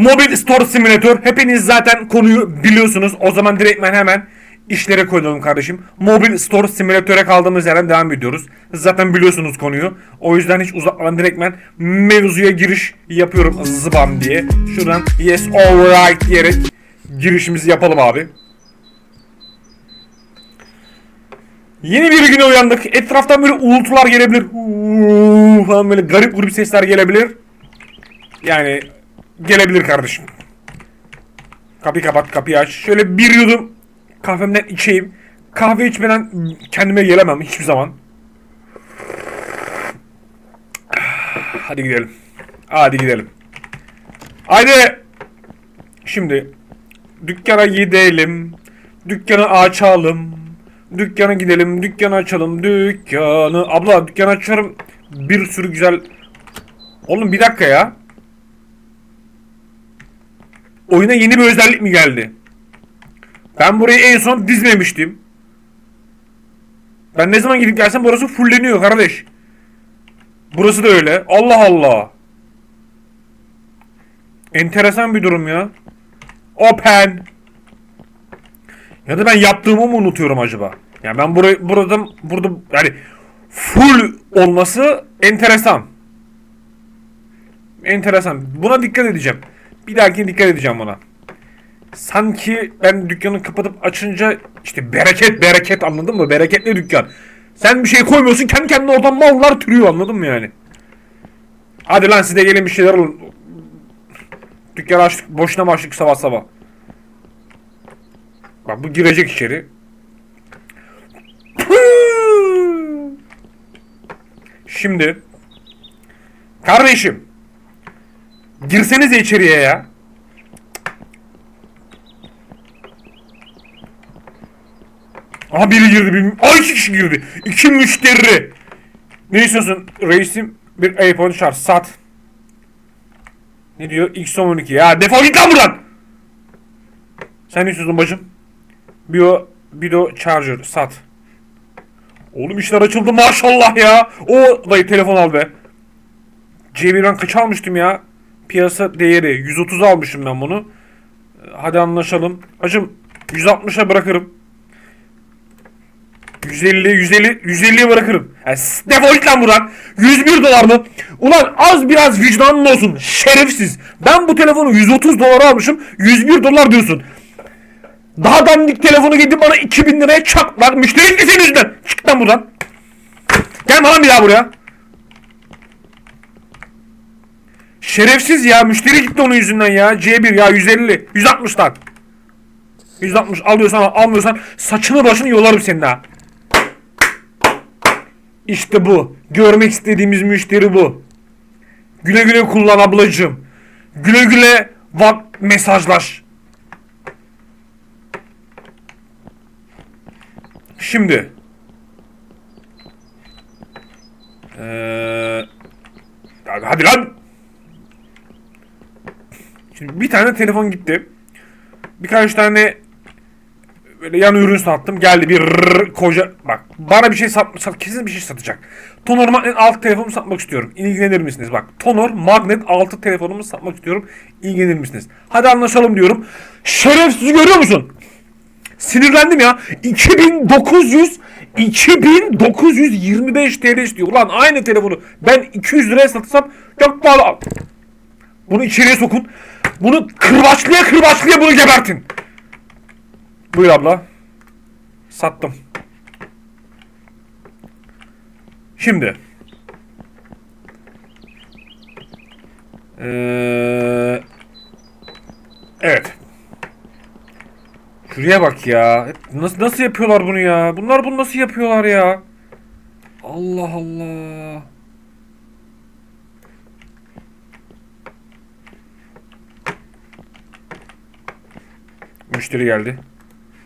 Mobil Store Simulator. Hepiniz zaten konuyu biliyorsunuz. O zaman direktmen hemen işlere koyalım kardeşim. Mobil Store Simulator'a kaldığımız yerden devam ediyoruz. Zaten biliyorsunuz konuyu. O yüzden hiç uzatmadan direktmen mevzuya giriş yapıyorum zıbam diye. Şuradan yes alright diyerek girişimizi yapalım abi. Yeni bir güne uyandık. Etraftan böyle uğultular gelebilir. Uuu falan böyle garip grup sesler gelebilir. Yani gelebilir kardeşim. Kapıyı kapat, kapıyı aç. Şöyle bir yudum kahvemden içeyim. Kahve içmeden kendime gelemem hiçbir zaman. Hadi gidelim. Hadi gidelim. Haydi. Şimdi dükkana gidelim. Dükkanı açalım. Dükkana gidelim. Dükkanı açalım. Dükkanı. Abla dükkanı açıyorum. Bir sürü güzel. Oğlum bir dakika ya. Oyuna yeni bir özellik mi geldi? Ben burayı en son dizmemiştim. Ben ne zaman gidip gelsem burası fulleniyor kardeş. Burası da öyle. Allah Allah. Enteresan bir durum ya. Open. Ya da ben yaptığımı mı unutuyorum acaba? Yani ben burayı burada burada yani full olması enteresan. Enteresan. Buna dikkat edeceğim. Bir dahaki dikkat edeceğim buna. Sanki ben dükkanı kapatıp açınca işte bereket bereket anladın mı? Bereketli dükkan. Sen bir şey koymuyorsun kendi kendine oradan mallar türüyor anladın mı yani? Hadi lan siz de gelin bir şeyler alın. Dükkanı açtık boşuna mı açtık sabah sabah. Bak bu girecek içeri. Şimdi kardeşim girsenize içeriye ya. Aha biri girdi. Bir... Ay iki kişi girdi. İki müşteri. Ne istiyorsun? Reisim bir iPhone şarj. Sat. Ne diyor? X12. Ya defol git lan buradan. Sen ne istiyorsun bacım? Bio, Bido Charger. Sat. Oğlum işler açıldı maşallah ya. O dayı telefon al be. C1'den kaç almıştım ya? Piyasa değeri. 130 almışım ben bunu. Hadi anlaşalım. Hacım 160'a bırakırım. 150, 150, 150'ye bırakırım. Yani defol git lan buradan. 101 dolar mı? Ulan az biraz vicdanın olsun. Şerefsiz. Ben bu telefonu 130 dolara almışım. 101 dolar diyorsun. Daha dandik telefonu gidip bana 2000 liraya çaklar. Müşteri gitti senin yüzünden. Çık lan buradan. Gelme lan bir daha buraya. Şerefsiz ya. Müşteri gitti onun yüzünden ya. C1 ya 150. 160 lan. 160 alıyorsan al, almıyorsan saçını başını yolarım senin ha. İşte bu. Görmek istediğimiz müşteri bu. Güle güle kullan ablacığım. Güle güle bak mesajlaş. Şimdi. Ee, hadi lan. Şimdi bir tane telefon gitti. Birkaç tane böyle yan ürün sattım. Geldi bir rrrr koca bak bana bir şey sat, kesin bir şey satacak. Tonor Magnet 6 telefonumu satmak istiyorum. İlgilenir misiniz? Bak Tonor Magnet 6 telefonumu satmak istiyorum. İlgilenir misiniz? Hadi anlaşalım diyorum. Şerefsiz görüyor musun? Sinirlendim ya. 2900 2925 TL istiyor. Ulan aynı telefonu ben 200 liraya satsam çok pahalı. Bunu içeriye sokun. Bunu kırbaçlıya kırbaçlıya bunu gebertin. Buyur abla. Sattım. Şimdi. Ee, evet. Şuraya bak ya. Nasıl nasıl yapıyorlar bunu ya? Bunlar bunu nasıl yapıyorlar ya? Allah Allah. Müşteri geldi.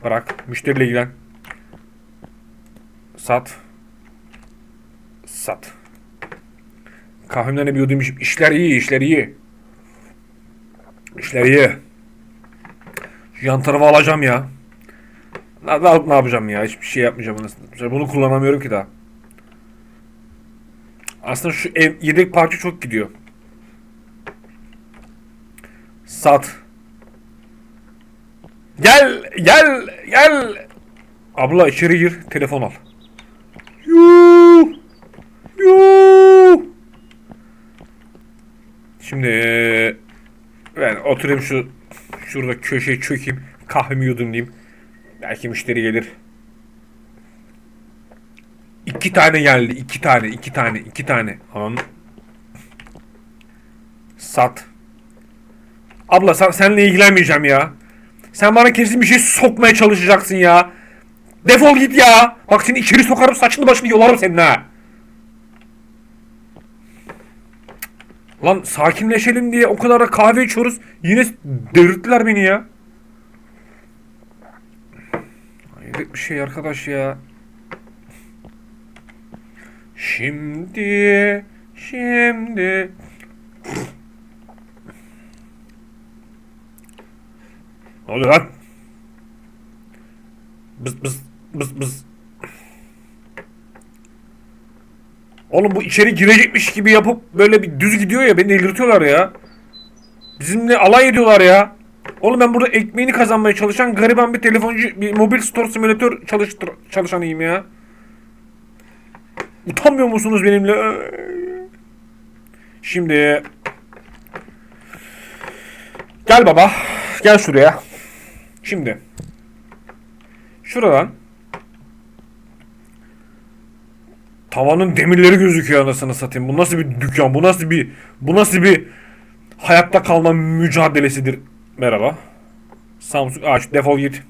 Bırak. Müşteriyle ilgilen. Sat. Sat. Kahvemden bir yudum içip işler iyi, işler iyi. İşler iyi. Şu yan tarafı alacağım ya. Ne, ne, ne yapacağım ya? Hiçbir şey yapmayacağım. Bunu kullanamıyorum ki daha. Aslında şu ev, yedek parça çok gidiyor. Sat. Gel, gel, gel. Abla içeri gir, telefon al. Yuh! Yuh! Şimdi ben oturayım şu şurada köşeye çökeyim, kahvemi yudumlayayım. Belki müşteri gelir. İki tane geldi, iki tane, iki tane, iki tane. Aman. Sat. Abla sen, seninle ilgilenmeyeceğim ya. Sen bana kesin bir şey sokmaya çalışacaksın ya. Defol git ya. Bak seni içeri sokarım saçını başını yolarım senin ha. Lan sakinleşelim diye o kadar da kahve içiyoruz. Yine delirttiler beni ya. Hayret bir şey arkadaş ya. Şimdi, şimdi. Ne oluyor lan? Bız bız bız bız. Oğlum bu içeri girecekmiş gibi yapıp böyle bir düz gidiyor ya beni delirtiyorlar ya. Bizimle alay ediyorlar ya. Oğlum ben burada ekmeğini kazanmaya çalışan gariban bir telefoncu, bir mobil store simülatör çalıştır, çalışanıyım ya. Utanmıyor musunuz benimle? Şimdi Gel baba. Gel şuraya. Şimdi şuradan tavanın demirleri gözüküyor anasını satayım. Bu nasıl bir dükkan? Bu nasıl bir bu nasıl bir hayatta kalma mücadelesidir? Merhaba. Samsung aç defol git.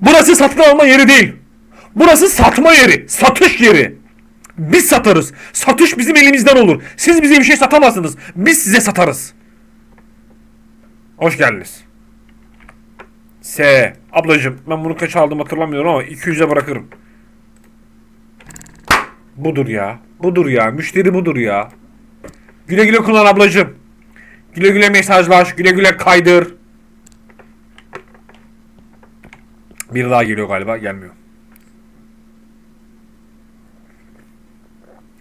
Burası satın alma yeri değil. Burası satma yeri. Satış yeri. Biz satarız. Satış bizim elimizden olur. Siz bize bir şey satamazsınız. Biz size satarız. Hoş geldiniz. S. Ablacım ben bunu kaç aldım hatırlamıyorum ama 200'e bırakırım. Budur ya. Budur ya. Müşteri budur ya. Güle güle kullan ablacım. Güle güle mesajlaş. Güle güle kaydır. Bir daha geliyor galiba. Gelmiyor.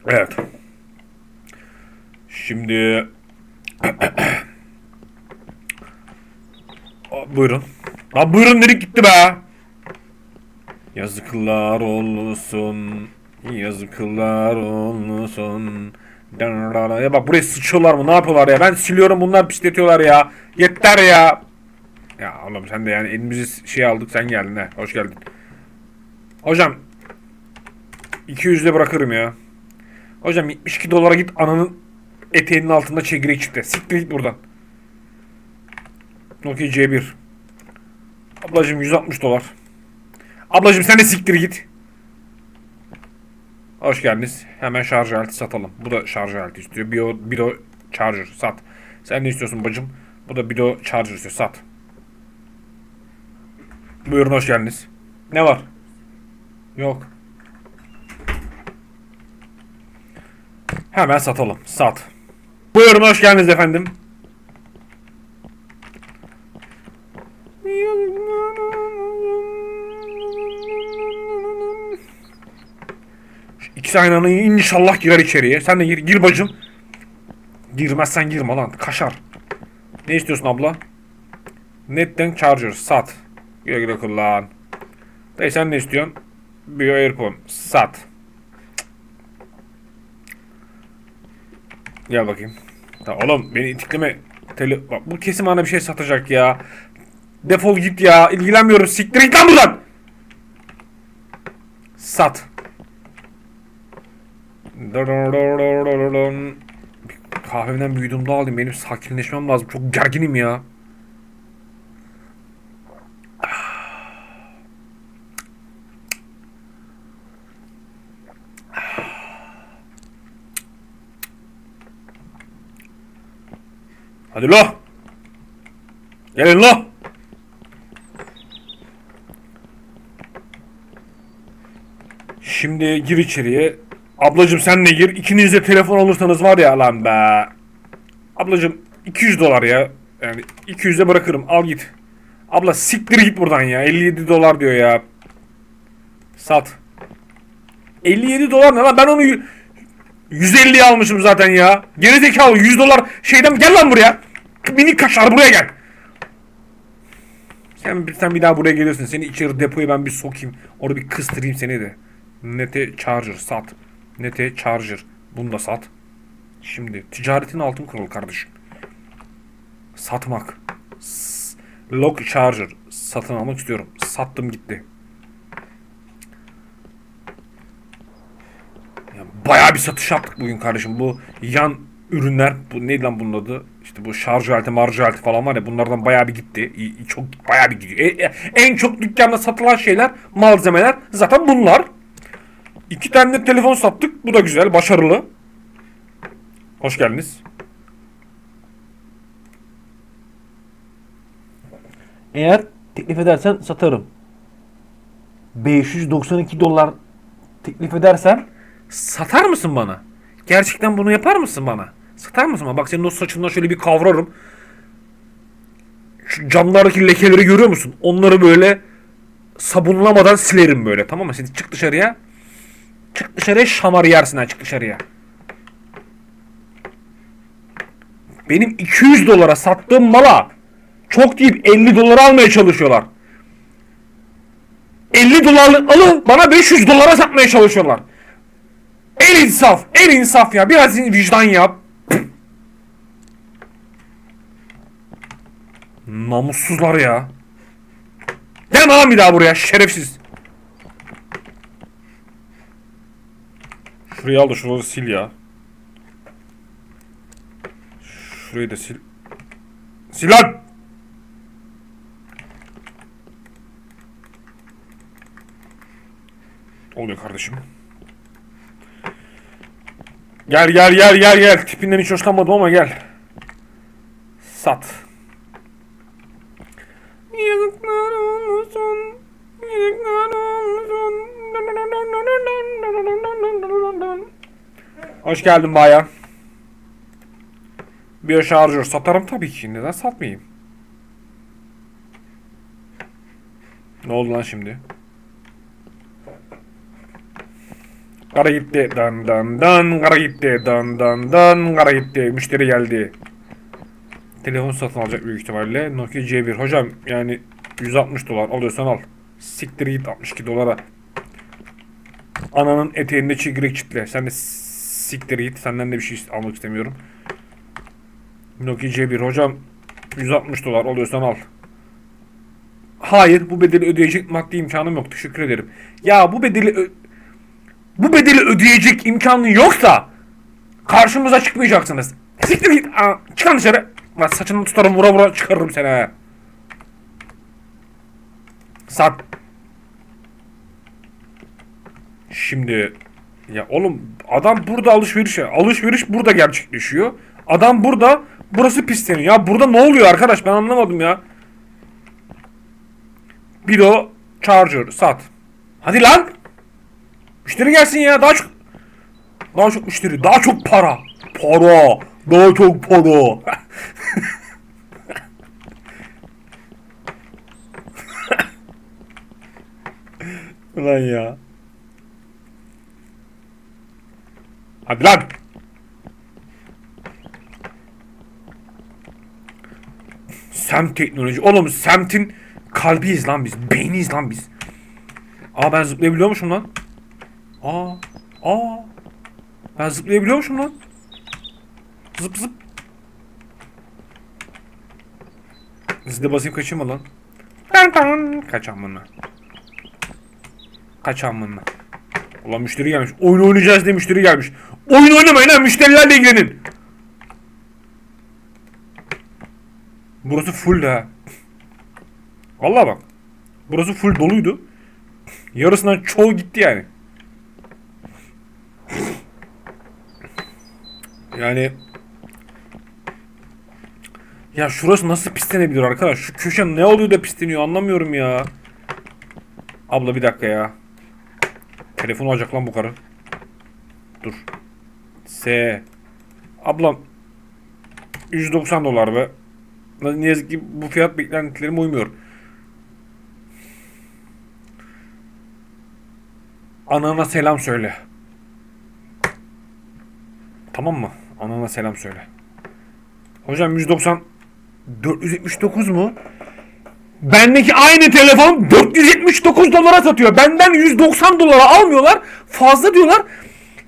Evet. Şimdi buyurun. Lan buyurun dedik gitti be. Yazıklar olsun. Yazıklar olsun. Ya bak buraya sıçıyorlar mı? Ne yapıyorlar ya? Ben siliyorum bunlar pisletiyorlar ya. Yeter ya. Ya oğlum sen de yani elimizi şey aldık sen geldin he. Hoş geldin. Hocam 200'de bırakırım ya. Hocam 72 dolara git ananın eteğinin altında çekirdek çıktı. Siktir git buradan. Nokia C1. Ablacım 160 dolar. Ablacım sen de siktir git. Hoş geldiniz. Hemen şarj aleti satalım. Bu da şarj aleti istiyor. Bio, Bido Charger sat. Sen ne istiyorsun bacım? Bu da Bido Charger istiyor. Sat. Buyurun hoş geldiniz. Ne var? Yok. Hemen satalım. Sat. Buyurun hoş geldiniz efendim. İkisi aynı anda inşallah girer içeriye. Sen de gir, gir bacım. Girmezsen girme lan. Kaşar. Ne istiyorsun abla? Netten charger. Sat. Güle güle kullan. Dayı sen ne istiyorsun? Bio Airphone. Sat. Gel bakayım. Ya oğlum beni itikleme. Tele... Bak, bu kesin bana bir şey satacak ya. Defol git ya. İlgilenmiyorum. Siktir git lan buradan. Sat. Kahvemden bir yudum daha alayım. Benim sakinleşmem lazım. Çok gerginim ya. Hadi lo. Gelin lo. Şimdi gir içeriye. Ablacım sen de gir. İkiniz de telefon alırsanız var ya lan be. Ablacım 200 dolar ya. Yani 200'e bırakırım. Al git. Abla siktir git buradan ya. 57 dolar diyor ya. Sat. 57 dolar ne lan? Ben onu 150'ye almışım zaten ya. Geri zekalı 100 dolar şeyden gel lan buraya. Mini kaşar buraya gel. Sen, sen bir daha buraya geliyorsun. Seni içeri depoya ben bir sokayım. Orada bir kıstırayım seni de. Nete Charger sat. Nete Charger. Bunu da sat. Şimdi ticaretin altın kuralı kardeşim. Satmak. Lock Charger. Satın almak istiyorum. Sattım gitti. Ya bayağı bir satış yaptık bugün kardeşim. Bu yan ürünler, bu neydi lan bunun adı? İşte bu şarj aleti, marj aleti falan var ya bunlardan bayağı bir gitti. Çok bayağı bir gidiyor. E- e- en çok dükkanda satılan şeyler, malzemeler zaten bunlar. İki tane de telefon sattık. Bu da güzel, başarılı. Hoş geldiniz. Eğer teklif edersen satarım. 592 dolar teklif edersen Satar mısın bana? Gerçekten bunu yapar mısın bana? Satar mısın bana? Bak senin o saçından şöyle bir kavrarım. Şu camlardaki lekeleri görüyor musun? Onları böyle sabunlamadan silerim böyle. Tamam mı? Sen çık dışarıya. Çık dışarıya şamar yersin ha çık dışarıya. Benim 200 dolara sattığım mala çok deyip 50 dolara almaya çalışıyorlar. 50 dolarlık alı bana 500 dolara satmaya çalışıyorlar. El insaf, el insaf ya. Biraz vicdan yap. Namussuzlar ya. Gelme lan bir daha buraya şerefsiz. Şurayı al da şuraları sil ya. Şurayı da sil. Sil lan! Oluyor kardeşim. Gel gel gel gel gel. Tipinden hiç hoşlanmadım ama gel. Sat. Yazıklar olsun. Yazıklar olsun. Hoş geldin bayan. Bir şarjör satarım tabii ki. Neden satmayayım? Ne oldu lan şimdi? Kara gitti. Dan dan dan. Kara gitti. Dan dan dan. Kara gitti. Müşteri geldi. Telefon satın alacak büyük ihtimalle. Nokia C1. Hocam yani 160 dolar alıyorsan al. Siktir git 62 dolara. Ananın eteğinde çigrek çitle. Sen de siktir git. Senden de bir şey almak istemiyorum. Nokia C1. Hocam 160 dolar alıyorsan al. Hayır bu bedeli ödeyecek maddi imkanım yok. Teşekkür ederim. Ya bu bedeli bu bedeli ödeyecek imkanın yoksa karşımıza çıkmayacaksınız. Siktir git. Aa, çıkın dışarı. Lan saçını tutarım vura vura çıkarırım seni. Sat. Şimdi ya oğlum adam burada alışveriş alışveriş burada gerçekleşiyor. Adam burada burası pisleniyor. Ya burada ne oluyor arkadaş ben anlamadım ya. Bir o charger sat. Hadi lan. Müşteri gelsin ya daha çok daha çok müşteri daha çok para. Para. Daha çok para. Ulan ya. Hadi lan. Semt teknoloji. Oğlum semtin kalbiyiz lan biz. Beyniyiz lan biz. Aa ben zıplayabiliyormuşum lan. Aa. Aa. Ben zıplayabiliyormuşum lan. Zıp zıp. Zide basayım kaçayım mı lan? Tan tan. Kaç amına. Kaç amına. Ulan müşteri gelmiş. Oyun oynayacağız diye müşteri gelmiş. Oyun oynamayın ha müşterilerle ilgilenin. Burası full ha. Vallahi bak. Burası full doluydu. Yarısından çoğu gitti yani. Yani ya şurası nasıl pislenebilir arkadaş? Şu köşe ne oluyor da pisleniyor anlamıyorum ya. Abla bir dakika ya. Telefonu alacak lan bu karı. Dur. S. Ablam 190 dolar be. Ne yazık ki bu fiyat beklentilerime uymuyor. Anana selam söyle. Tamam mı? Anana selam söyle. Hocam 190 479 mu? Bendeki aynı telefon 479 dolara satıyor. Benden 190 dolara almıyorlar. Fazla diyorlar.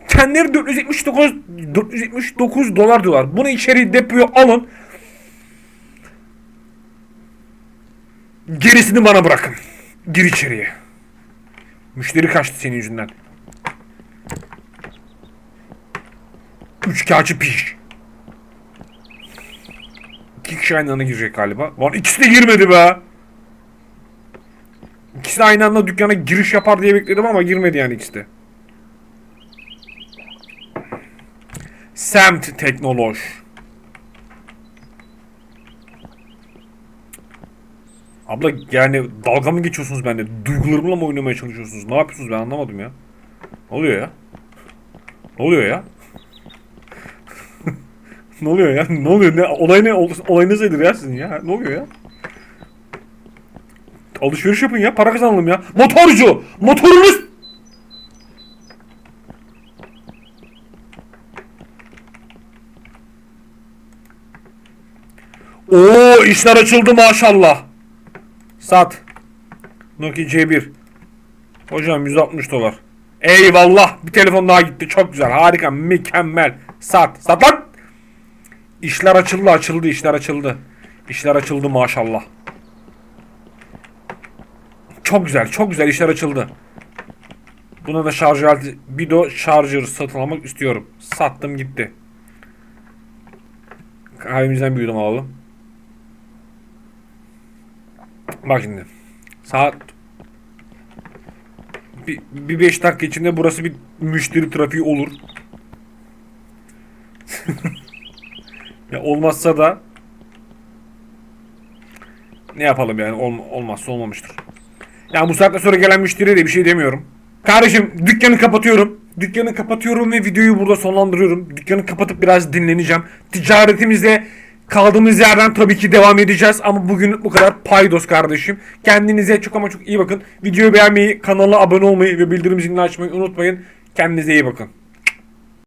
Kendileri 479 479 dolar diyorlar. Bunu içeri depoya alın. Gerisini bana bırakın. Gir içeriye. Müşteri kaçtı senin yüzünden. Üç kağıtçı piş. İki kişi aynı anda girecek galiba. Lan ikisi de girmedi be. İkisi de aynı anda dükkana giriş yapar diye bekledim ama girmedi yani ikisi de. Semt Teknoloj. Abla yani dalga mı geçiyorsunuz benimle? Duygularımla mı oynamaya çalışıyorsunuz? Ne yapıyorsunuz ben anlamadım ya. Ne oluyor ya? Ne oluyor ya? ne oluyor ya? Ne oluyor? Ne, olay ne? Ol- Olayınız nedir ya sizin ya? Ne oluyor ya? Alışveriş yapın ya. Para kazanalım ya. Motorcu! Motorunuz... Oo işler açıldı maşallah. Sat. Nokia C1. Hocam 160 dolar. Eyvallah. Bir telefon daha gitti. Çok güzel. Harika. Mükemmel. Sat. Sat lan. İşler açıldı açıldı. işler açıldı. İşler açıldı maşallah. Çok güzel. Çok güzel işler açıldı. Buna da şarj aleti Bido şarjör satın almak istiyorum. Sattım gitti. Kahvemizden bir yudum alalım. Bak şimdi. Saat bir, bir beş dakika içinde burası bir müşteri trafiği olur. ya olmazsa da ne yapalım yani Olm- olmazsa olmamıştır. Yani bu saatten sonra gelen müşteriye de bir şey demiyorum. Kardeşim dükkanı kapatıyorum. Dükkanı kapatıyorum ve videoyu burada sonlandırıyorum. Dükkanı kapatıp biraz dinleneceğim. Ticaretimizde kaldığımız yerden tabii ki devam edeceğiz. Ama bugün bu kadar paydos kardeşim. Kendinize çok ama çok iyi bakın. Videoyu beğenmeyi, kanala abone olmayı ve bildirim zilini açmayı unutmayın. Kendinize iyi bakın.